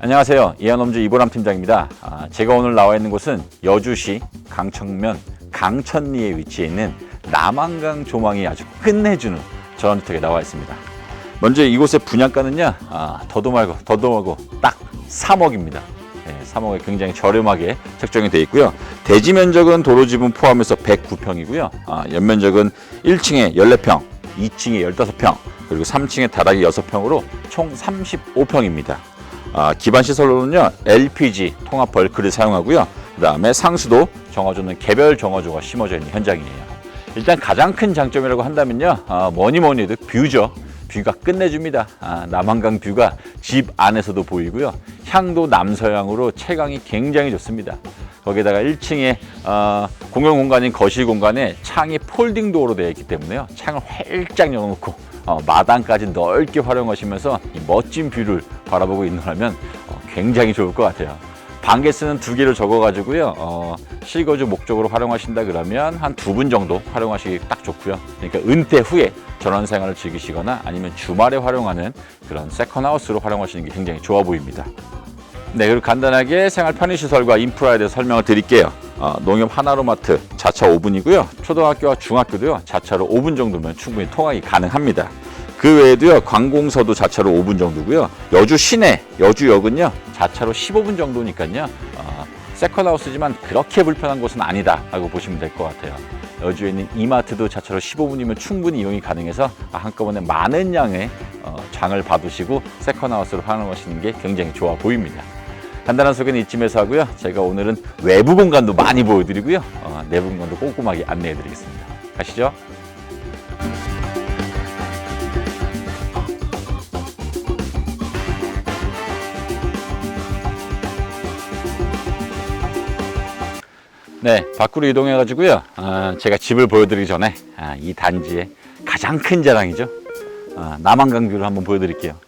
안녕하세요. 이한엄주 이보람 팀장입니다. 아, 제가 오늘 나와 있는 곳은 여주시 강청면 강천리에 위치해 있는 남한강 조망이 아주 끝내주는 전원주택에 나와 있습니다. 먼저 이곳의 분양가는요, 아, 더도 말고 더도 말고 딱 3억입니다. 네, 3억에 굉장히 저렴하게 책정이 되어 있고요. 대지 면적은 도로 지분 포함해서 109평이고요. 아, 연면적은 1층에 14평, 2층에 15평, 그리고 3층에 다락이 6평으로 총 35평입니다. 아, 기반 시설로는요 LPG 통합 벌크를 사용하고요. 그 다음에 상수도 정화조는 개별 정화조가 심어져 있는 현장이에요. 일단 가장 큰 장점이라고 한다면요, 아, 뭐니 뭐니 해도 뷰죠. 뷰가 끝내줍니다. 아, 남한강 뷰가 집 안에서도 보이고요. 향도 남서향으로 채광이 굉장히 좋습니다. 거기다가 1층에 어, 공용 공간인 거실 공간에 창이 폴딩 도어로 되어 있기 때문에요. 창을 활짝 열어놓고 어, 마당까지 넓게 활용하시면서 이 멋진 뷰를 바라보고 있는다면 어, 굉장히 좋을 것 같아요. 반개수는 두 개를 적어가지고요. 어, 실거주 목적으로 활용하신다 그러면 한 두 분 정도 활용하시기 딱 좋고요. 그러니까 은퇴 후에 전원 생활을 즐기시거나 아니면 주말에 활용하는 그런 세컨하우스로 활용하시는 게 굉장히 좋아 보입니다. 네, 그리고 간단하게 생활 편의시설과 인프라에 대해서 설명을 드릴게요. 어, 농협 하나로마트 자차 5분이고요. 초등학교와 중학교도요. 자차로 5분 정도면 충분히 통학이 가능합니다. 그 외에도요. 관공서도 자차로 5분 정도고요. 여주 시내, 여주역은요. 자차로 15분 정도니까요. 어, 세컨하우스지만 그렇게 불편한 곳은 아니다 라고 보시면 될 것 같아요. 여주에 있는 이마트도 자차로 15분이면 충분히 이용이 가능해서 한꺼번에 많은 양의 어, 장을 받으시고 세컨하우스로 활용하시는 게 굉장히 좋아 보입니다. 간단한 소개는 이쯤에서 하고요. 제가 오늘은 외부 공간도 많이 보여드리고요. 어, 내부 공간도 꼼꼼하게 안내해드리겠습니다. 가시죠. 네, 밖으로 이동해 가지고요. 아, 제가 집을 보여드리기 전에 아, 이 단지의 가장 큰 자랑이죠. 아, 남한강 뷰를 한번 보여드릴게요.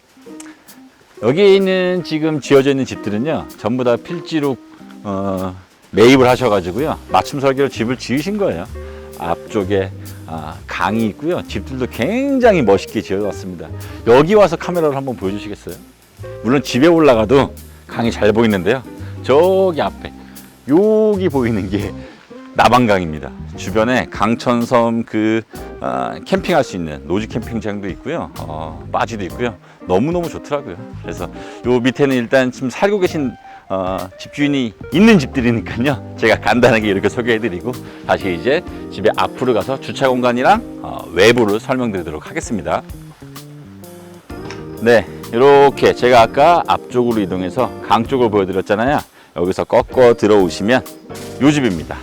여기에 있는 지금 지어져 있는 집들은요, 전부 다 필지로 어, 매입을 하셔가지고요, 맞춤 설계로 집을 지으신 거예요. 앞쪽에 아, 강이 있고요, 집들도 굉장히 멋있게 지어놨습니다. 여기 와서 카메라를 한번 보여주시겠어요? 물론 집에 올라가도 강이 잘 보이는데요. 저기 앞에 여기 보이는 게 나방강입니다. 주변에 강천섬 그 어, 캠핑할 수 있는 노지 캠핑장도 있고요. 어, 바지도 있고요. 너무너무 좋더라고요. 그래서 요 밑에는 일단 지금 살고 계신 어, 집주인이 있는 집들이니까요. 제가 간단하게 이렇게 소개해드리고 다시 이제 집에 앞으로 가서 주차 공간이랑 어, 외부를 설명드리도록 하겠습니다. 네, 이렇게 제가 아까 앞쪽으로 이동해서 강 쪽을 보여드렸잖아요. 여기서 꺾어 들어오시면 요 집입니다.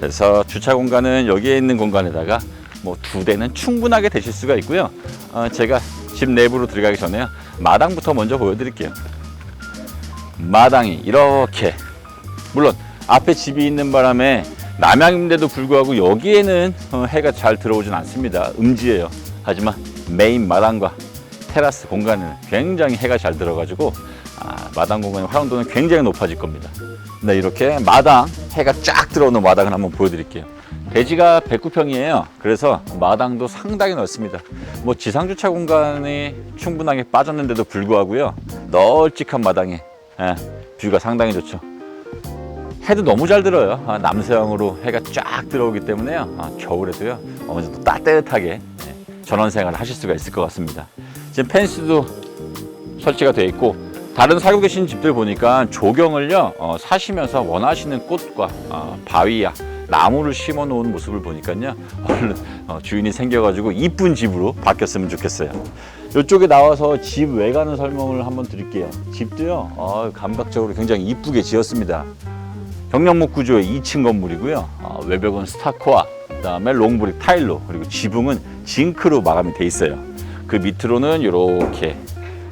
그래서 주차 공간은 여기에 있는 공간에다가 뭐 두 대는 충분하게 되실 수가 있고요. 어, 제가 집 내부로 들어가기 전에요. 마당부터 먼저 보여드릴게요. 마당이 이렇게 물론 앞에 집이 있는 바람에 남향인데도 불구하고 여기에는 어, 해가 잘 들어오진 않습니다. 음지예요. 하지만 메인 마당과 테라스 공간은 굉장히 해가 잘 들어가지고 아, 마당 공간의 활용도는 굉장히 높아질 겁니다. 네, 이렇게 마당 해가 쫙 들어오는 마당을 한번 보여드릴게요. 대지가 109평이에요. 그래서 마당도 상당히 넓습니다. 뭐 지상 주차 공간이 충분하게 빠졌는데도 불구하고요. 널찍한 마당에 예, 뷰가 상당히 좋죠. 해도 너무 잘 들어요. 아, 남서향으로 해가 쫙 들어오기 때문에요. 아, 겨울에도요. 어느 정도 따뜻하게 예, 전원 생활을 하실 수가 있을 것 같습니다. 지금 펜스도 설치가 되어 있고 다른 살고 계신 집들 보니까 조경을요 어, 사시면서 원하시는 꽃과 어, 바위야 나무를 심어 놓은 모습을 보니까요 얼른 어, 주인이 생겨가지고 이쁜 집으로 바뀌었으면 좋겠어요. 이쪽에 나와서 집 외관을 설명을 한번 드릴게요. 집도요 어, 감각적으로 굉장히 이쁘게 지었습니다. 경량목 구조의 2층 건물이고요. 어, 외벽은 스타코아, 그다음에 롱브릭 타일로 그리고 지붕은 징크로 마감이 돼 있어요. 그 밑으로는 이렇게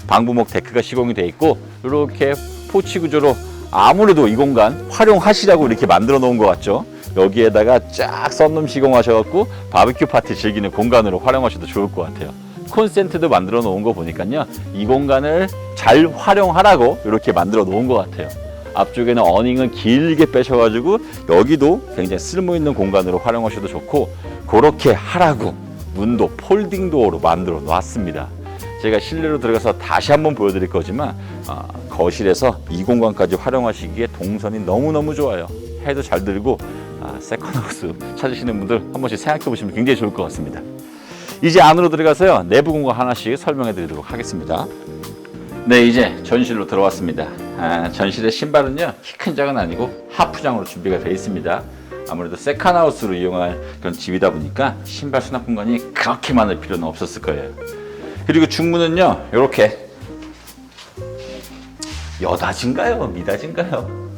방부목 데크가 시공이 돼 있고 이렇게 포치 구조로 아무래도 이 공간 활용하시라고 이렇게 만들어 놓은 것 같죠. 여기에다가 쫙 썬룸 시공하셔갖고 바비큐 파티 즐기는 공간으로 활용하셔도 좋을 것 같아요. 콘센트도 만들어 놓은 거 보니까요. 이 공간을 잘 활용하라고 이렇게 만들어 놓은 것 같아요. 앞쪽에는 어닝을 길게 빼셔가지고 여기도 굉장히 쓸모 있는 공간으로 활용하셔도 좋고 그렇게 하라고 문도 폴딩 도어로 만들어 놨습니다. 제가 실내로 들어가서 다시 한번 보여드릴 거지만 아, 거실에서 이 공간까지 활용하시기에 동선이 너무너무 좋아요. 해도 잘 들고 아, 세컨하우스 찾으시는 분들 한 번씩 생각해 보시면 굉장히 좋을 것 같습니다. 이제 안으로 들어가서요 내부 공간 하나씩 설명해 드리도록 하겠습니다. 네 이제 전실로 들어왔습니다. 아, 전실의 신발은요 키큰 장은 아니고 하프장으로 준비가 되어 있습니다. 아무래도 세컨하우스로 이용할 그런 집이다 보니까 신발 수납 공간이 그렇게 많을 필요는 없었을 거예요. 그리고 중문은요 이렇게. 여다진가요? 미다진가요?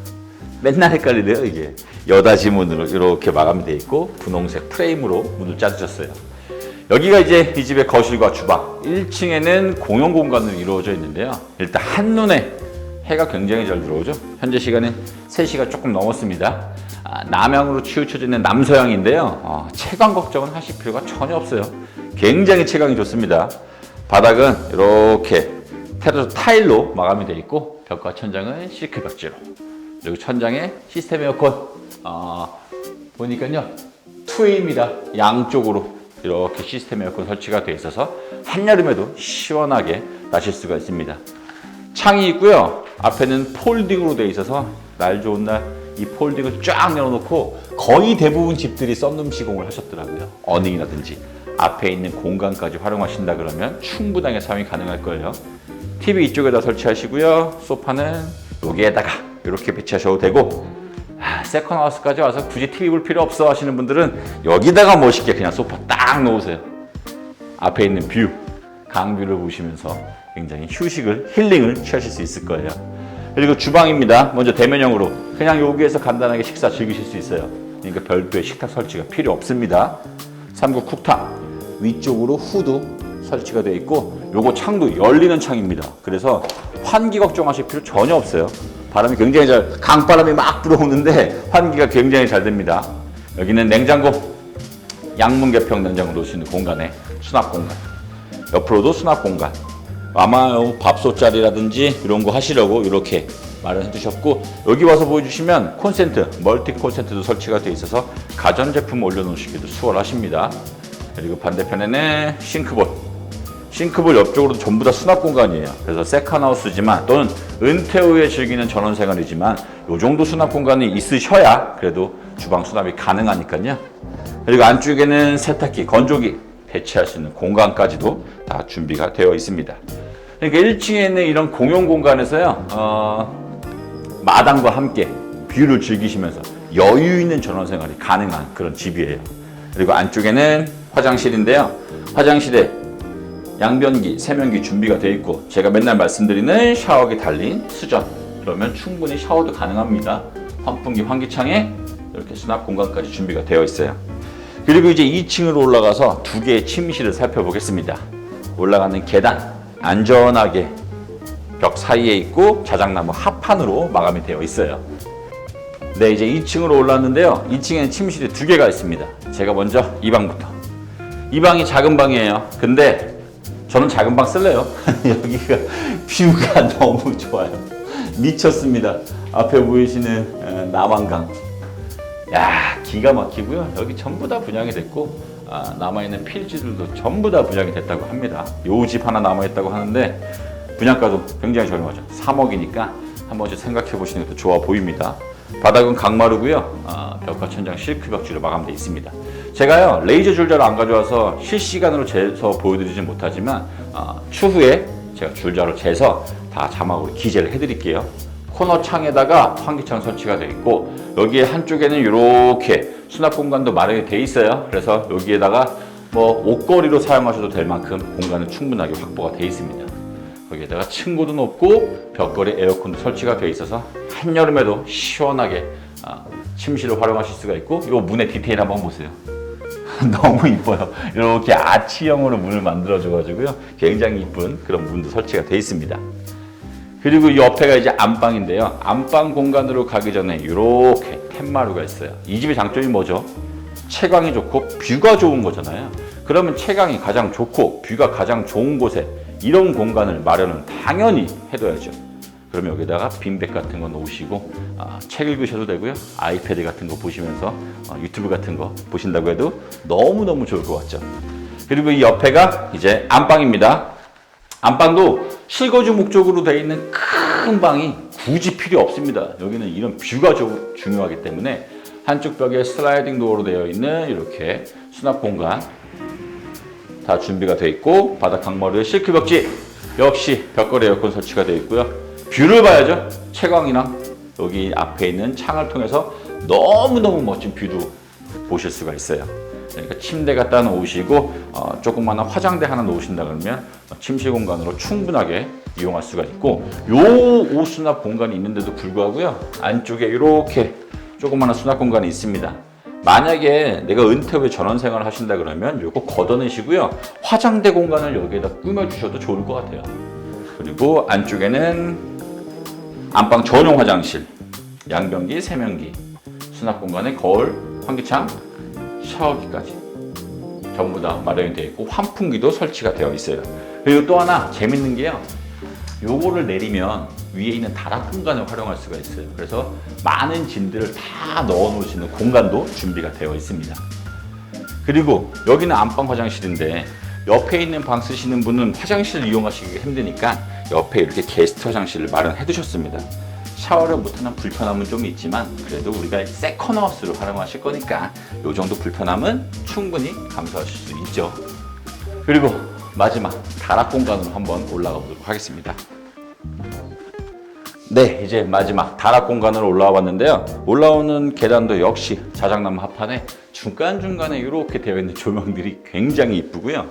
맨날 헷갈리네요 이게. 여다지 문으로 이렇게 마감이 되어 있고 분홍색 프레임으로 문을 짜주셨어요. 여기가 이제 이 집의 거실과 주방. 1층에는 공용 공간으로 이루어져 있는데요. 일단 한눈에 해가 굉장히 잘 들어오죠. 현재 시간은 3시가 조금 넘었습니다. 아, 남향으로 치우쳐져 있는 남서향인데요. 어, 채광 걱정은 하실 필요가 전혀 없어요. 굉장히 채광이 좋습니다 바닥은 이렇게 테라조 타일로 마감이 되어 있고 벽과 천장은 실크 벽지로. 그리고 천장에 시스템 에어컨. 어, 보니까요 투웨이입니다. 양쪽으로 이렇게 시스템 에어컨 설치가 되어 있어서 한여름에도 시원하게 나실 수가 있습니다. 창이 있고요 앞에는 폴딩으로 되어 있어서 날 좋은 날 이 폴딩을 쫙 열어놓고 거의 대부분 집들이 썬룸 시공을 하셨더라고요. 어닝이라든지 앞에 있는 공간까지 활용하신다 그러면 충분하게 사용이 가능할 거예요 TV 이쪽에다 설치하시고요. 소파는 여기에다가 이렇게 배치하셔도 되고 아, 세컨 하우스까지 와서 굳이 TV 볼 필요 없어 하시는 분들은 여기다가 멋있게 그냥 소파 딱 놓으세요. 앞에 있는 뷰, 강뷰를 보시면서 굉장히 휴식을, 힐링을 취하실 수 있을 거예요. 그리고 주방입니다. 먼저 대면형으로 그냥 여기에서 간단하게 식사 즐기실 수 있어요. 그러니까 별도의 식탁 설치가 필요 없습니다. 삼국 쿡탑 위쪽으로 후드 설치가 되어 있고 요거 창도 열리는 창입니다. 그래서 환기 걱정하실 필요 전혀 없어요. 바람이 굉장히 잘 강바람이 막 불어오는데 환기가 굉장히 잘 됩니다. 여기는 냉장고 양문 개평 냉장고 놓을 수 있는 공간에 수납 공간 옆으로도 수납 공간 아마 요 밥솥 자리라든지 이런 거 하시려고 이렇게 마련해 두셨고 여기 와서 보여주시면 콘센트 멀티 콘센트도 설치가 되어 있어서 가전제품 올려놓으시기도 수월하십니다 그리고 반대편에는 싱크볼 싱크볼 옆쪽으로 전부 다 수납 공간이에요. 그래서 세컨하우스지만 또는 은퇴 후에 즐기는 전원 생활이지만 이 정도 수납 공간이 있으셔야 그래도 주방 수납이 가능하니까요. 그리고 안쪽에는 세탁기, 건조기 배치할 수 있는 공간까지도 다 준비가 되어 있습니다. 그러니까 1층에 있는 이런 공용 공간에서요, 어, 마당과 함께 뷰를 즐기시면서 여유 있는 전원 생활이 가능한 그런 집이에요. 그리고 안쪽에는 화장실인데요. 화장실에 양변기, 세면기 준비가 되어 있고 제가 맨날 말씀드리는 샤워기 달린 수전 그러면 충분히 샤워도 가능합니다. 환풍기, 환기창에 이렇게 수납 공간까지 준비가 되어 있어요. 그리고 이제 2층으로 올라가서 두 개의 침실을 살펴보겠습니다. 올라가는 계단 안전하게 벽 사이에 있고 자작나무 합판으로 마감이 되어 있어요. 네, 이제 2층으로 올랐는데요. 2층에는 침실이 두 개가 있습니다. 제가 먼저 이 방부터. 이 방이 작은 방이에요. 근데 저는 작은 방 쓸래요. 여기가 뷰가 너무 좋아요. 미쳤습니다. 앞에 보이시는 어, 남한강. 야 기가 막히고요. 여기 전부 다 분양이 됐고 아, 남아있는 필지들도 전부 다 분양이 됐다고 합니다. 요 집 하나 남아있다고 하는데 분양가도 굉장히 저렴하죠. 3억이니까 한 번씩 생각해 보시는 것도 좋아 보입니다. 바닥은 강마루고요. 아, 벽과 천장 실크 벽지로 마감되어 있습니다. 제가요 레이저 줄자를 안 가져와서 실시간으로 재서 보여드리진 못하지만 아, 추후에 제가 줄자로 재서 다 자막으로 기재를 해드릴게요. 코너 창에다가 환기창 설치가 되어 있고 여기에 한쪽에는 이렇게 수납 공간도 마련이 되어 있어요. 그래서 여기에다가 뭐 옷걸이로 사용하셔도 될 만큼 공간은 충분하게 확보가 되어 있습니다. 거기에다가 층고도 높고 벽걸이 에어컨도 설치가 되어 있어서 한여름에도 시원하게 아, 침실을 활용하실 수가 있고 이 문의 디테일 한번 보세요. 너무 이뻐요. 이렇게 아치형으로 문을 만들어 줘가지고요. 굉장히 이쁜 그런 문도 설치가 되어 있습니다. 그리고 이 옆에가 이제 안방인데요. 안방 공간으로 가기 전에 이렇게 팻마루가 있어요. 이 집의 장점이 뭐죠? 채광이 좋고 뷰가 좋은 거잖아요. 그러면 채광이 가장 좋고 뷰가 가장 좋은 곳에 이런 공간을 마련은 당연히 해둬야죠. 그러면 여기다가 빈백 같은 거 놓으시고 아, 책 읽으셔도 되고요. 아이패드 같은 거 보시면서 어, 유튜브 같은 거 보신다고 해도 너무너무 좋을 것 같죠. 그리고 이 옆에가 이제 안방입니다. 안방도 실거주 목적으로 되어 있는 큰 방이 굳이 필요 없습니다. 여기는 이런 뷰가 조- 중요하기 때문에 한쪽 벽에 슬라이딩 도어로 되어 있는 이렇게 수납 공간 다 준비가 되어 있고 바닥 강머리에 실크 벽지 역시 벽걸이 에어컨 설치가 되어 있고요. 뷰를 봐야죠. 채광이랑 여기 앞에 있는 창을 통해서 너무너무 멋진 뷰도 보실 수가 있어요. 그러니까 침대 갖다 놓으시고 어, 조그마한 화장대 하나 놓으신다 그러면 침실 공간으로 충분하게 이용할 수가 있고 요 옷 수납 공간이 있는데도 불구하고요 안쪽에 이렇게 조그마한 수납 공간이 있습니다. 만약에 내가 은퇴 후에 전원 생활을 하신다 그러면 요거 걷어내시고요 화장대 공간을 여기에다 꾸며주셔도 좋을 것 같아요. 그리고 안쪽에는 안방 전용 화장실, 양변기, 세면기, 수납 공간에 거울, 환기창, 샤워기까지 전부 다 마련이 되어 있고 환풍기도 설치가 되어 있어요. 그리고 또 하나 재밌는 게요. 요거를 내리면 위에 있는 다락 공간을 활용할 수가 있어요. 그래서 많은 짐들을 다 넣어 놓을 수 있는 공간도 준비가 되어 있습니다. 그리고 여기는 안방 화장실인데 옆에 있는 방 쓰시는 분은 화장실을 이용하시기 힘드니까 옆에 이렇게 게스트 화장실을 마련해 두셨습니다. 샤워를 못하는 불편함은 좀 있지만 그래도 우리가 세컨하우스로 활용하실 거니까 이 정도 불편함은 충분히 감수하실 수 있죠. 그리고 마지막 다락 공간으로 한번 올라가 보도록 하겠습니다. 네, 이제 마지막 다락 공간으로 올라와 봤는데요. 올라오는 계단도 역시 자작나무 합판에 중간중간에 이렇게 되어 있는 조명들이 굉장히 이쁘고요.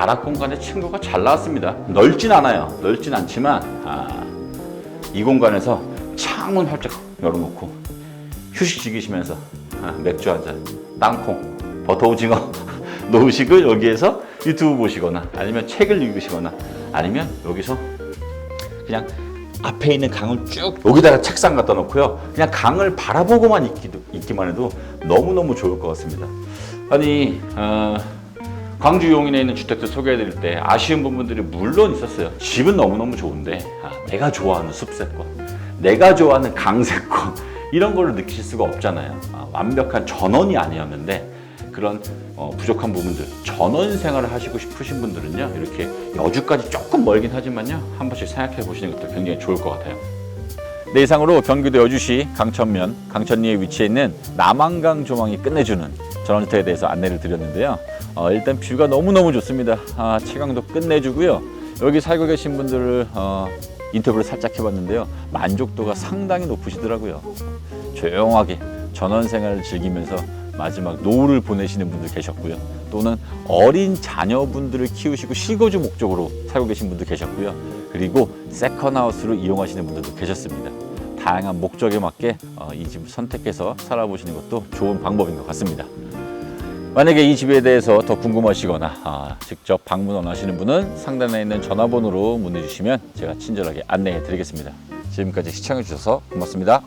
다락 공간에 층고가 잘 나왔습니다. 넓진 않아요. 넓진 않지만 아, 이 공간에서 창문 활짝 열어놓고 휴식 즐기시면서 아, 맥주 한 잔, 땅콩, 버터 오징어 놓으시고 여기에서 유튜브 보시거나 아니면 책을 읽으시거나 아니면 여기서 그냥 앞에 있는 강을 쭉 여기다가 책상 갖다 놓고요. 그냥 강을 바라보고만 있기도, 있기만 해도 너무너무 좋을 것 같습니다. 아니 어, 광주 용인에 있는 주택들 소개해드릴 때 아쉬운 부분들이 물론 있었어요. 집은 너무너무 좋은데 아, 내가 좋아하는 숲세권, 내가 좋아하는 강세권 이런 걸 느끼실 수가 없잖아요. 아, 완벽한 전원이 아니었는데 그런 어, 부족한 부분들 전원 생활을 하시고 싶으신 분들은요 이렇게 여주까지 조금 멀긴 하지만요 한 번씩 생각해 보시는 것도 굉장히 좋을 것 같아요. 네, 이상으로 경기도 여주시 강천면 강천리에 위치해 있는 남한강 조망이 끝내주는 전원주택에 대해서 안내를 드렸는데요. 어, 일단 뷰가 너무너무 좋습니다. 아, 채광도 끝내주고요. 여기 살고 계신 분들을 어, 인터뷰를 살짝 해봤는데요. 만족도가 상당히 높으시더라고요. 조용하게 전원 생활을 즐기면서 마지막 노후를 보내시는 분들 계셨고요. 또는 어린 자녀분들을 키우시고 실거주 목적으로 살고 계신 분도 계셨고요. 그리고 세컨하우스로 이용하시는 분들도 계셨습니다. 다양한 목적에 맞게 어, 이 집을 선택해서 살아보시는 것도 좋은 방법인 것 같습니다. 만약에 이 집에 대해서 더 궁금하시거나 아, 직접 방문 원하시는 분은 상단에 있는 전화번호로 문의 주시면 제가 친절하게 안내해 드리겠습니다. 지금까지 시청해 주셔서 고맙습니다.